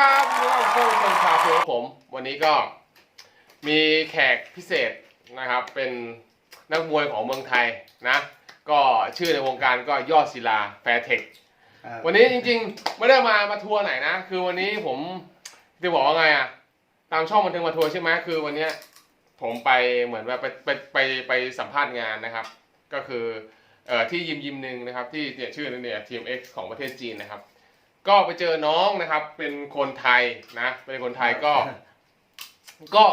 ครับนี่เราช่องคนชาทัวร์ผม วันนี้ก็มีแขกพิเศษนะครับ เป็นนักมวยของเมืองไทยนะ ก็ชื่อในวงการก็ยอดศิลาแฟร์เทคครับวันนี้จริงๆ ไม่ได้มามาทัวร์ไหนนะ คือวันนี้ผมจะบอกว่าไงอะตามช่องบันเทิงมาทัวร์ใช่ไหมคือวันเนี้ยผมไปเหมือนแบบไปไปไปไปสัมภาษณ์งานนะครับ ก็คือเอ่อที่ยิมยิมหนึ่งนะครับ ที่เนี่ยชื่อนั่นเนี่ย TMX ของประเทศจีนนะครับ ก็ไปเจอน้องนะครับ เป็นคนไทยนะ เป็นคนไทยก็ ก็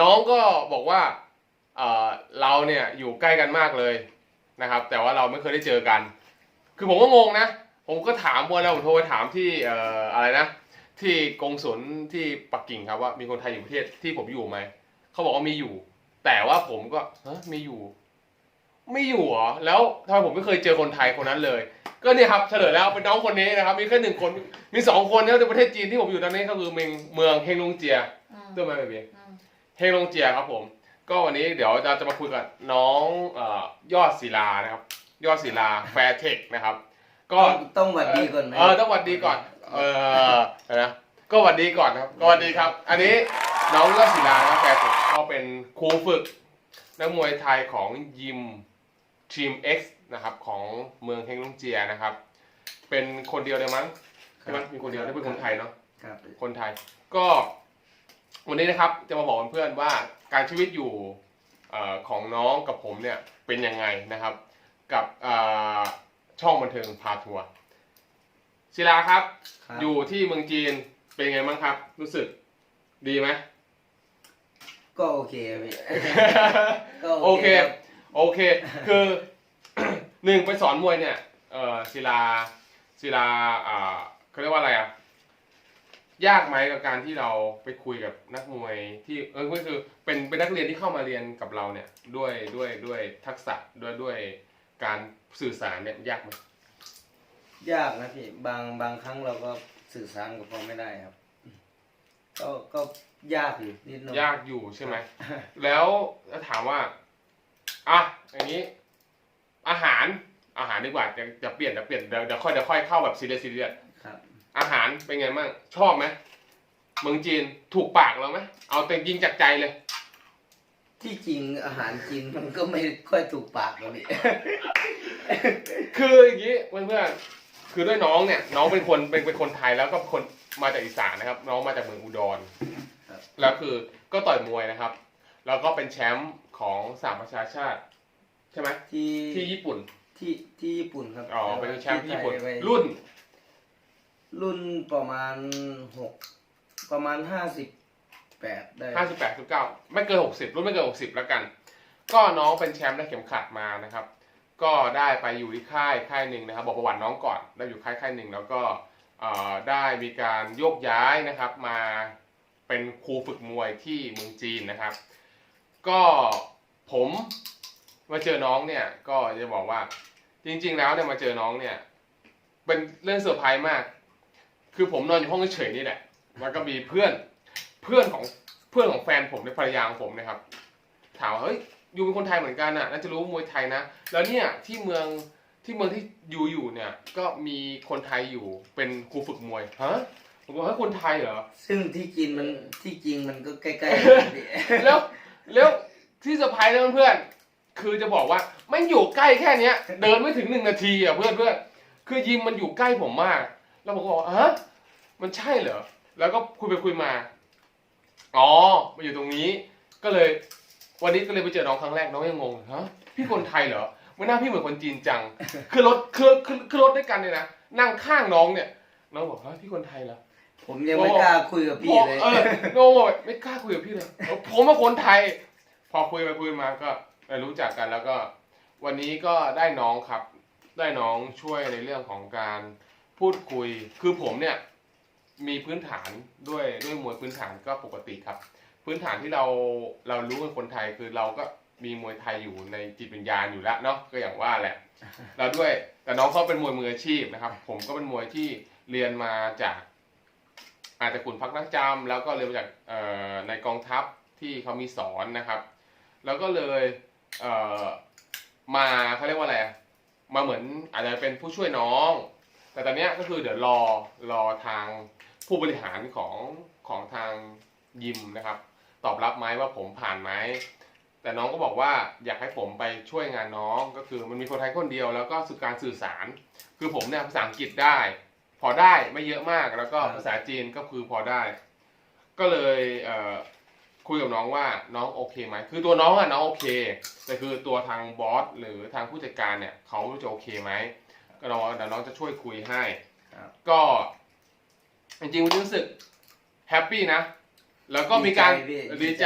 น้องก็บอกว่าเอ่อเราเนี่ยอยู่ใกล้กันมากเลยนะครับ แต่ว่าเราไม่เคยได้เจอกัน คือผมก็งงนะ ผมก็ถามวันแล้วผมโทรไปถามที่เอ่ออะไรนะ ที่กงสุลที่ปักกิ่งครับว่ามีคนไทยอยู่ประเทศที่ผมอยู่ไหมเขาบอกว่ามีอยู่ แต่ว่าผมก็ฮะมีอยู่ ไม่อยู่เหรอแล้วทำไมผมไม่เคยเจอคนไทยคนนั้นเลย ก็เนี่ยครับเฉลยแล้วเป็นน้องคนนี้นะครับ มีแค่หนึ่งคน มีสองคนนะครับในประเทศจีนที่ผมอยู่ตอนนี้ก็คือเมืองเมืองเฮงลงเจียอืมด้วยไหมเบบีอืมเฮงลงเจียครับผม ก็วันนี้เดี๋ยวเราจะมาคุยกับน้องเอ่อยอดศิลานะครับ ยอดศิลาแฟร์เทคนะครับ ก็ ต้องต้องหวัดดีก่อนไหม เออต้องหวัดดีก่อน เออเดี๋ยวนะ ก็หวัดดีก่อนนะครับ ก็หวัดดีครับ อันนี้น้องยอดศิลานะแฟร์เทคก็เป็นครูฝึกนักมวยไทยของยิม ทีม X นะครับของเมืองเฮงลงเจียนะครับ เป็นคนเดียวเลยมั้งใช่ไหมมีคนเดียวที่เป็นคนไทยเนาะครับคนไทย ก็ วันนี้นะครับจะมาบอกเพื่อนๆว่าการชีวิตอยู่เออของน้องกับผมเนี่ยเป็นยังไงนะครับ กับเอ่อช่องบันเทิงพาทัวร์ศิลาครับครับ อยู่ที่เมืองจีนเป็นไงบ้างครับ รู้สึกดีไหมก็โอเคครับพี่ก็โอเครับ โอเค คือ หนึ่งไปสอนมวยเนี่ยเออศิลาศิลาอ่าเขาเรียกว่าอะไรอะยากไหมกับการที่เราไปคุยกับนักมวยที่เออก็คือเป็นเป็นนักเรียนที่เข้ามาเรียนกับเราเนี่ยด้วยด้วยด้วยทักษะด้วยด้วยการสื่อสารเนี่ยยากไหมยากนะพี่บางบางครั้งเราก็สื่อสารกับเขาไม่ได้ครับ ก็ก็ยากอยู่นิดหน่อยยากอยู่ใช่ไหมแล้วถ้าถามว่า อะอย่างนี้ อาหารอาหารดีกว่าจะจะเปลี่ยนจะเปลี่ยนเดี๋ยวเดี๋ยวค่อยเดี๋ยวค่อยเข้าแบบซีเรียสซีเรียสครับ อาหารเป็นไงบ้างชอบไหมเมืองจีนถูกปากเราไหมเอาแต่ยิงจากใจเลย ที่จริงอาหารจีนมันก็ไม่ค่อยถูกปากเราพี่ คืออย่างนี้เพื่อนๆคือด้วยน้องเนี่ย น้องเป็นคนเป็นเป็นคนไทยแล้วก็คนมาจากอีสานนะครับ น้องมาจากเมืองอุดรครับ แล้วคือก็ต่อยมวยนะครับ แล้วก็เป็นแชมป์ ของสามประชาชาติ ใช่ไหมที่ที่ญี่ปุ่น ที่ที่ญี่ปุ่นครับอ๋อเป็นแชมป์ที่ญี่ปุ่น ไทยไว้รุ่นรุ่นประมาณหกประมาณห้าสิบแปดได้ห้าสิบแปดสิบเก้าไม่เกินหกสิบรุ่นไม่เกินหกสิบแล้วกัน ก็น้องเป็นแชมป์ได้เข็มขัดมานะครับ ก็ได้ไปอยู่ที่ค่ายค่ายหนึ่งนะครับ บอกประวัติน้องก่อนได้อยู่ค่ายค่ายหนึ่งแล้วก็เอ่อได้มีการโยกย้ายนะครับมาเป็นครูฝึกมวยที่เมืองจีนนะครับ ก็ผมมาเจอน้องเนี่ยก็จะบอกว่าจริง ๆ แล้วเนี่ยมาเจอน้องเนี่ย เป็นเรื่องเซอร์ไพรส์มาก คือผมนอนอยู่ห้องเฉยๆนี่แหละแล้วก็มีเพื่อนเพื่อนของเพื่อนของแฟนผมในภรรยาของผมนะครับ ถามว่าเฮ้ยยูเป็นคนไทยเหมือนกันน่ะน่าจะรู้มวยไทยนะ แล้วเนี่ยที่เมืองที่เมืองที่ยูอยู่เนี่ย ก็มีคนไทยอยู่เป็นครูฝึกมวยฮะผมบอกว่าคนไทยเหรอซึ่งที่จีนมันที่จริงมันก็ใกล้ๆกันพี่แล้ว แล้วที่เซอร์ไพรส์นะเพื่อนๆคือจะบอกว่ามันอยู่ใกล้แค่เนี้ย เดินไม่ถึงหนึ่งนาทีอะเพื่อนเพื่อนคือยิมมันอยู่ใกล้ผมมาก แล้วผมก็บอกฮะมันใช่เหรอแล้วก็คุยไปคุยมา อ๋อมาอยู่ตรงนี้ก็เลย วันนี้ก็เลยไปเจอน้องครั้งแรกน้องยังงงฮะพี่คนไทยเหรอไม่น่าพี่เหมือนคนจีนจัง คือรถคือคือคือรถด้วยกันเนี่ยนะนั่งข้างน้องเนี่ยน้องบอกฮะพี่คนไทยเหรอ ผมยังไม่กล้าคุยกับพี่เลย เออโง่แบบไม่กล้าคุยกับพี่เลย ผมเป็นคนไทย พอคุยไปคุยมาก็รู้จักกันแล้วก็ วันนี้ก็ได้น้องครับ ได้น้องช่วยในเรื่องของการพูดคุย คือผมเนี่ยมีพื้นฐานด้วยด้วยมวยพื้นฐานก็ปกติครับ พื้นฐานที่เราเรารู้เป็นคนไทยคือเราก็มีมวยไทยอยู่ในจิตวิญญาณอยู่แล้วเนาะก็อย่างว่าแหละแล้วด้วยแต่น้องเขาเป็นมวยมืออาชีพนะครับ ผมก็เป็นมวยที่เรียนมาจาก อาจจะขุนพักนักจำแล้วก็เรียนมาจากในกองทัพที่เขามีสอนนะครับ แล้วก็เลยเมาเขาเรียกว่าอะไรมาเหมือนอาจจะเป็นผู้ช่วยน้อง แต่ตอนนี้ก็คือเดี๋ยวรอรอทางผู้บริหารของของทางยิมนะครับ ตอบรับไหมว่าผมผ่านไหมแต่น้องก็บอกว่าอยากให้ผมไปช่วยงานน้องก็คือมันมีคนไทยคนเดียวแล้วก็สื่อการสื่อสาร คือผมเนี่ยภาษาอังกฤษได้ พอได้ไม่เยอะมากแล้วก็ครับภาษาจีนก็คือพอได้ ก็เลยเอ่อคุยกับน้องว่าน้องโอเคไหมคือตัวน้องอะน้องโอเค แต่คือตัวทางบอสหรือทางผู้จัดการเนี่ยเขาจะโอเคไหมก็น้องเดี๋ยวน้องจะช่วยคุยให้ครับก็จริงๆวันนี้รู้สึกแฮปปี้นะ แล้วก็มีการพี่ดีใจ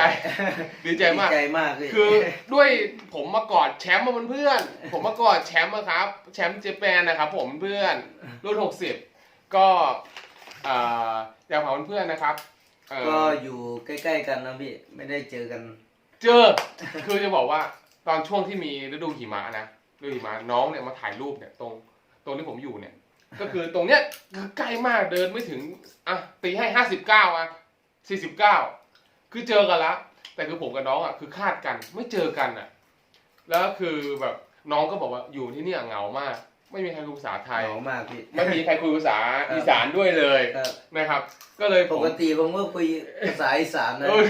ดีใจมากดีใจมากพี่คือด้วยผมมากอดแชมป์มาเป็นเพื่อนผมมากอดแชมป์อะครับ แชมป์เจแปนนะครับผมเพื่อนรุ่นหกสิบ ก็เอ่ออยากขอบคุณเพื่อนนะครับเอ่อก็อยู่ใกล้ ๆ กันนะพี่ไม่ได้เจอกัน เจอ คือจะบอกว่าตอนช่วงที่มีฤดูหิมะนะฤดูหิมะน้องเนี่ยมาถ่ายรูปเนี่ยตรงตรงที่ผมอยู่เนี่ย ก็คือตรงเนี้ยคือใกล้มากเดินไม่ถึงอะตีให้ห้าสิบเก้าอะสี่สิบเก้าคือเจอกันละ แต่คือผมกับน้องอะคือคาดกันไม่เจอกันอะ แล้วคือแบบน้องก็บอกว่าอยู่ที่เนี่ยเหงามาก ไม่มีใครคุยภาษาไทย เหงามากพี่ ไม่มีใครคุยภาษาอีสานด้วยเลยครับ นะครับ ก็เลยผปม กติผมก็คุยภาษาอีสานนะเออ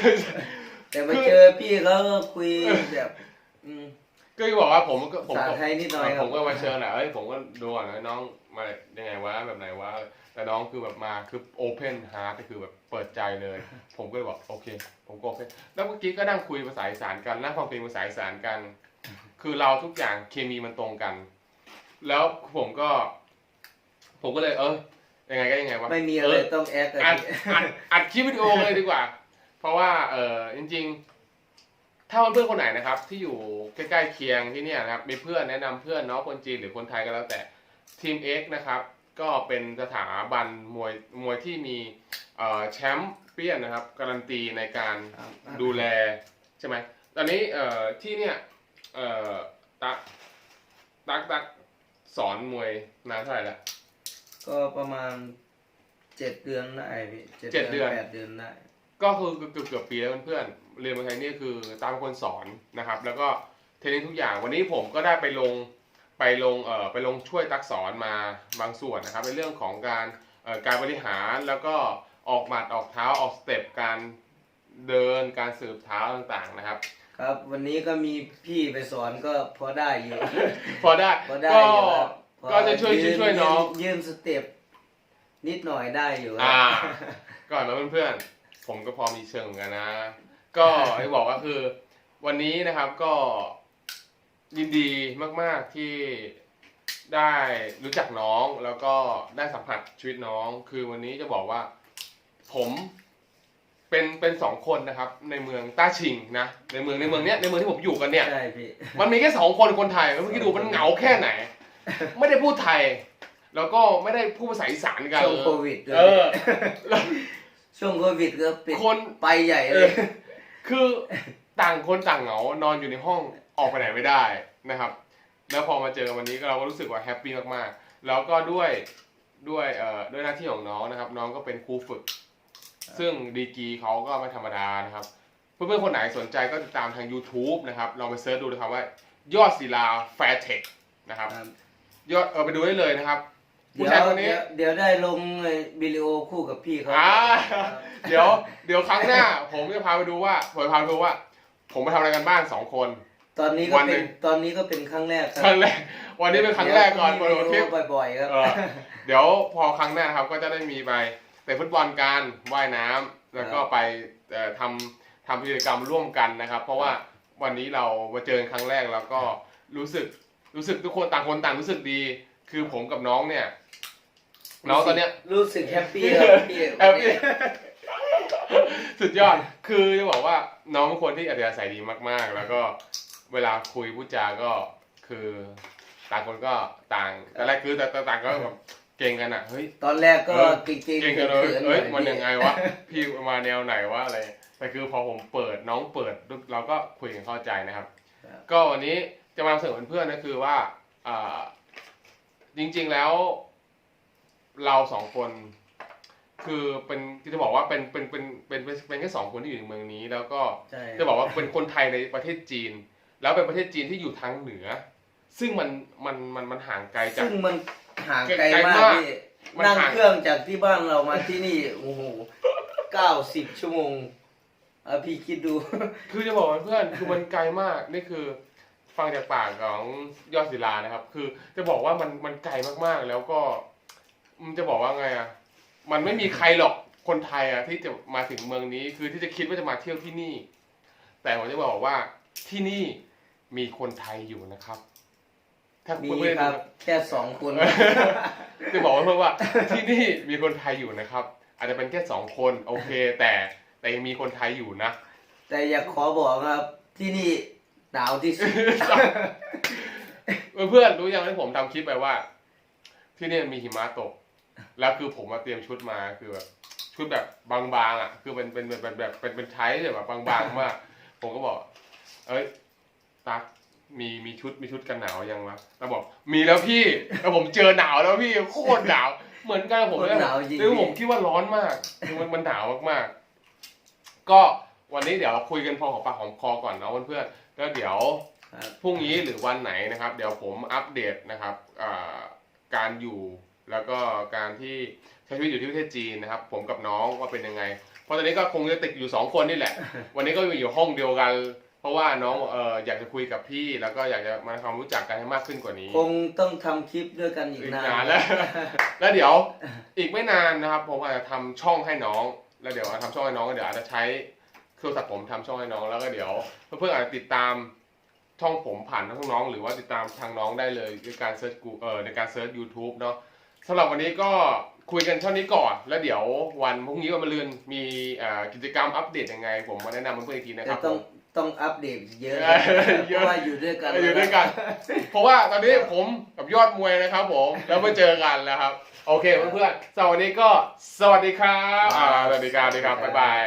แต่มาเจอพี่เขาก็คุยแบบอืม ก็บอกว่าผมก็ผมภาษาก็ไทยนิดหน่อยคผรับมก็มาเชิญแหละเอ้ยผมก็ดูก่อนนะน้องมายังไงวะแบบไหนวะแต่น้องคือแบบมาคือโอเพนฮาร์ก็คือแบบเปิดใจเลย ผมก็เลยบอกโอเค ผมก็โอเคแล้วเมื่อกี้ก็นั่งคุยภาษาอีสานกันนั่งฟังเพลงภาษาอีสานกัน คือเราทุกอย่างเคมีมันตรงกัน แล้วผมก็ ผมก็เลย เออยังไงก็ยังไงวะไม่มีอะไรเออต้องแอคกันอัดพี่อัดอัดคลิปวิดีโอเลยดีกว่า เพราะว่าเออจริง ๆ ถ้าเพื่อนๆคนไหนนะครับ ที่อยู่ใกล้ๆเคียงที่เนี่ยนะครับมีเพื่อนแนะนำเพื่อนเนาะคนจีนหรือคนไทยก็แล้วแต่ทีม X นะครับ ก็เป็นสถาบันมวยมวยที่มีเอ่อแชมป์เปี้ยนนะครับ การันตีในการครับดูแลใช่ไหมตอนนี้เอ่อที่เนี่ยเอ่อตักตักตัก สอนมวยนานเท่าไหร่แล้วก็ประมาณเจ็ดเดือนได้พี่เจ็ดเดือน แปดเดือนได้ ก็คือเกือบเกือบปีแล้วเพื่อนๆเรียนมาไทยนี่คือตามคนสอนนะครับ แล้วก็เทรนนิ่งทุกอย่างวันนี้ผมก็ได้ไปลงไปลงเอ่อไปลงช่วยตักสอนมาบางส่วนนะครับในเรื่องของการเอ่อการบริหารแล้วก็ออกหมัดออกเท้าออกสเต็ปการเดินการสืบเท้าต่างๆนะครับ ครับ วันนี้ก็มีพี่ไปสอนก็พอได้อยู่ พอได้ พอได้ก็ อยู่ครับพอก็จะช่วยยืนช่วยน้อง ยืยืนสเต็ปนิดหน่อยได้อยู่ครัอ่าบก่อนนะเพื่อนๆ ผมก็พอมีเชิงเหมือนกันนะ ก็ที่บอกก็คือ วันนี้นะครับก็ยินดีมากๆที่ได้รู้จักน้องแล้วก็ได้สัมผัสชีวิตน้อง คือวันนี้จะบอกว่า ผม เป็นเป็นสองคนนะครับ ในเมืองต้าชิงนะในเมืองในเมืองเนี้ยในเมืองที่ผมอยู่กันเนี่ย ใช่พี่ มันมีแค่สองคนคนไทยแล้วเมื่อกี้ดูมันเหงาแค่ไหน ไม่ได้พูดไทย แล้วก็ไม่ได้พูดภาษาอีสานกันช่วงโควิดด้วยเออแล้วช่วงโควิดก็ปิดคนไปใหญ่เอเลอยคือต่างคนต่างเหงานอนอยู่ในห้องออกไปไหนไม่ได้นะครับ แล้วพอมาเจอวันนี้ก็เราก็รู้สึกว่าแฮปปี้มากๆ แล้วก็ด้วยด้วยเอ่อด้วยหน้าที่ของน้องนะครับ น้องก็เป็นครูฝึก ซึ่งดีกรีเขาก็ไม่ธรรมดานะครับ เพื่อนๆคนไหนสนใจก็ติดตามทาง YouTube นะครับลองไปเซิร์ชดูนะครับว่ายอดศิลาแฟร์เทคนะครับครับ ยอดเออไปดูได้เลยนะครับผู้เดี๋ยชายวคนนี้ เดี๋ยวเดี๋ยวได้ลงวิดีโอคู่กับพี่เขาอ่าครับเดี๋ยวเดี๋ยวครั้งหน้า ผมจะพาไปดูว่าผมจะพาไปดูว่า ผมไปทำอะไรกันบ้างสองคน ตอนนี้วัก็นหนึ่เป็นง ตอนนี้ก็เป็นครั้งแรกคครั้รังแรกวันนี้เป็นครั้งแรกก่อนเดี๋เปิยวดมีคลิวิปดีโอบ่อยๆครับ เออเดี๋ยวพอครั้งหน้าครับก็จะได้มีไปเตะฟุตบอลกันว่ายน้ำแล้วก็ไปเอ่อทำทำกิจกรรมร่วมกันนะครับ เพราะว่าวันนี้เรามาเจอกันครั้งแรกแล้วก็รู้สึกรู้สึกทุกคนต่างคนต่างรู้สึกดี คือผมกับน้องเนี่ยน้องตอนเนี้ยรู้สึกแฮปปี้ครับพี่แฮปปี้สุดยอดคือจะบอกว่าน้องเป็นคนที่อัธยาศัยดีมากๆ แล้วก็เวลาคุยพูดจาก็คือต่างคนก็ต่างแต่แรกคือแต่แต่ต่างก็แบบ เก่งกันอะเฮ้ย ตอนแรกก็เออเก่งๆเก่งกันเลยขิๆเอ้ยหมันพี่ยังไงวะ พี่มาแนวไหนวะอะไรแต่คือพอผมเปิดน้องเปิดปุ๊บเราก็คุยกันเข้าใจนะครับ ครับก็วันนี้จะมานำเสนอเพื่อนๆก็คือว่าอ่าจริงๆแล้ว เราสองคน คือเป็นที่จะบอกว่าเป็นเป็นเป็นเป็นเป็นเป็นแค่สองคนที่อยู่ในเมืองนี้ แล้วก็ใช่จะบอกว่าเป็นคนไทยในประเทศจีน แล้วเป็นประเทศจีนที่อยู่ทางเหนือ ซึ่งมันมันมันมันห่างไกลจาก ซึ่งมัน ห่างไกลไกลมากมากพี่มันนั่งห่าง เครื่องจากที่บ้านเรามาที่นี่โอ้โหเก้าสิบชั่วโมงอะพี่คิดดู คือจะบอกว่าเพื่อนคือมันไกลมากนี่คือ ฟังจากปากของยอดศิลานะครับ คือจะบอกว่ามันมันไกลมากๆ แล้วก็มันจะบอกว่าไงอะมันไม่มีใครหรอกคนไทยอะที่จะมาถึงเมืองนี้ คือที่จะคิดว่าจะมาเที่ยวที่นี่ แต่ผมจะบอกว่าที่นี่มีคนไทยอยู่นะครับ ถ้ามีเพื่อนๆครับแค่สองคน จะบอกว่าเพื่อนว่าที่นี่มีคนไทยอยู่นะครับ อาจจะเป็นแค่สองคนโอเค แต่แต่ยังมีคนไทยอยู่นะ แต่อยากขอบอกครับที่นี่หนาวที่สุด เพื่อนๆรู้ยังที่ผมทำคลิปไปว่า ที่นี่มีหิมะตก แล้วคือผมมาเตรียมชุดมาคือแบบชุดแบบบางๆอะ คือเป็นเป็นเป็นแบบเป็นเป็นไทยแบบบางๆมากผมก็บอก เอ้ยตัก มีมีชุดมีชุดกันหนาวยังวะแล้วบอกมีแล้วพี่แล้วผมเจอหนาวแล้วพี่โคตรหนาว เหมือนกันผมโคตรหนาวจริง คือผมคิดว่าร้อนมากคือมันมันหนาวมากๆ ก็วันนี้เดี๋ยวคุยกันพอของปากของคอก่อนเนาะเพื่อนๆแล้วเดี๋ยวครับพรุ่งนี้หรือวันไหนนะครับ เดี๋ยวผมอัปเดตนะครับอ่าการอยู่แล้วก็การที่ใช้ชีวิตอยู่ที่ประเทศจีนนะครับ ผมกับน้องว่าเป็นยังไง เพราะตอนนี้ก็คงจะติดอยู่สองคนนี่แหละ วันนี้ก็อยู่ห้องเดียวกัน เพราะว่าน้องเอออยากจะคุยกับพี่แล้วก็อยากจะมาทำความรู้จักกันให้มากขึ้นกว่านี้คงต้องทำคลิปด้วยกันอีกอีกนานนานแล้ว แล้วเดี๋ยวอีกไม่นานนะครับ ผมอาจจะทำช่องให้น้อง แล้วเดี๋ยวทำช่องให้น้องก็เดี๋ยวอาจจะใช้โทรศัพท์ผมทำช่องให้น้องแล้วก็เดี๋ยวเพื่อนๆอาจจะติดตามช่องผมผ่านทางน้อง หรือว่าติดตามทางน้องได้เลยในการเซิร์ชกูเออในการเซิร์ช YouTube เนาะสำหรับวันนี้ก็คุยกันเท่านี้ก่อน แล้วเดี๋ยววันพรุ่งนี้วันมะรืนมีเอ่อกิจกรรมอัปเดตยังไง ผมมาแนะนำเพื่อนๆอีกทีนะคแต่รับต้องผม ต้องอัปเดตเยอะเออเพเยอะ ราะว่าอยู่ด้วยกันอยู่ด้วยกัน เพราะว่าตอนนี้ผมกับยอดมวยนะครับผม แล้วมาเจอกันแล้วครับ โอเคเพื่อนๆสำหรับวันนี้ก็สวัสดีครับ อ่าสวัสดีครับสวัสดีครับ บ๊ายบาย